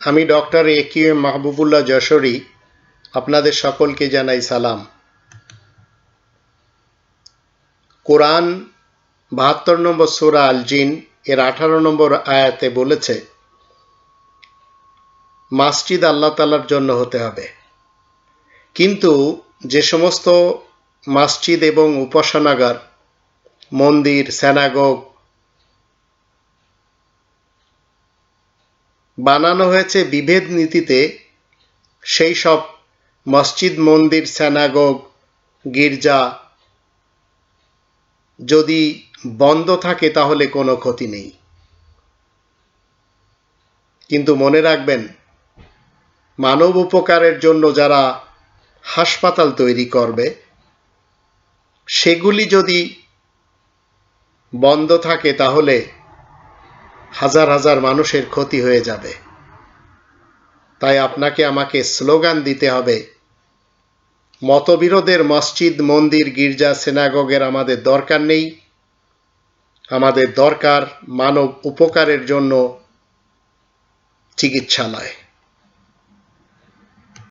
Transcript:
আমি doctor A Q M Mahbubullah Jashori, আপনাদের সকলকে জানাই সালাম। কোরআন বাহাত্তর নম্বর সুরা আল জিন এর আঠারো নম্বর আয়াতে বলেছে, মাসজিদ আল্লাহ তালার জন্য হতে হবে। কিন্তু যে সমস্ত মসজিদ এবং উপাসনাগার, মন্দির স্যানাগোগ বানানো হয়েছে বিভেদ নীতিতে সেই সব মসজিদ, মন্দির, স্যানাগোগ, গির্জা। যদি বন্ধ থাকে তাহলে কোনো ক্ষতি নেই। কিন্তু মনে রাখবেন, মানব উপকারের জন্য যারা হাসপাতাল তৈরি করবে, সেগুলি যদি বন্ধ থাকে তাহলে হাজার হাজার মানুষের ক্ষতি হয়ে যাবে। তাই আপনাকে আমাকে স্লোগান দিতে হবে, মতবিরোধের মসজিদ, মন্দির, গির্জা, সেনাগগের আমাদের দরকার নেই। আমাদের দরকার মানব উপকারের জন্য চিকিৎসালয়।